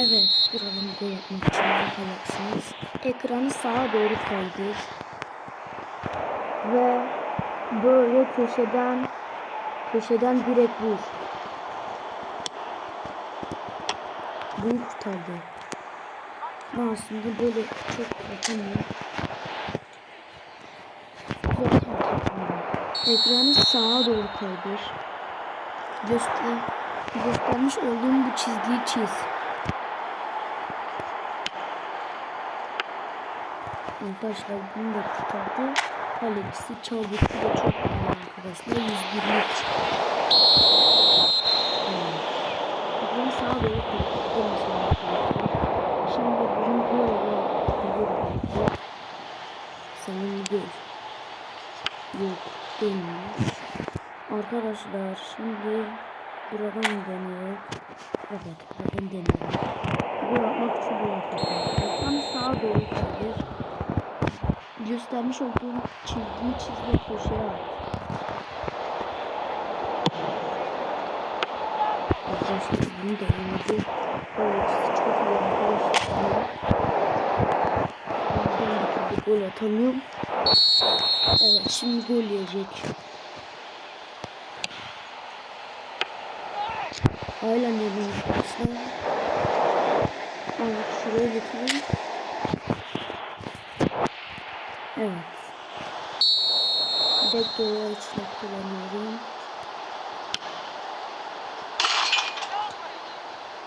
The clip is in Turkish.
Evet, buradan gol atmak için yapacaksınız. Ekranı sağa doğru kaydır. Ve böyle köşeden köşeden direkt vur. Büyük kurtardı. Ben aslında böyle çok yapamıyorum. Güzel yapamıyorum. Ekranı sağa doğru kaydır. Göster göstermiş olduğum bu çizgiyi çiz. Arkadaşlar bunu da kurtardı. Kalecisi Çavuklu da çok iyi arkadaşlar. 123. Evet. Bunu sağa doğru kurtardı mesela arkadaşlar. Şimdi bizim böyle gidiyor. Senin gör. Yok dönmüyor. Arkadaşlar şimdi buradan dönüyor. Evet buradan dönüyor. Bu yapmak için bu yapacağım. Tam sağa doğru kaydır. Göstermiş olduğum çizgiyi çiz ve köşeye at. Arkadaşlar bunu da yenildi. Evet çok iyi arkadaşlar. Ben bir gol atamıyorum. Evet şimdi gol yiyecek. Aynen yedim arkadaşlar. Evet şuraya getireyim. Evet. Göğe içine kullanıyorum.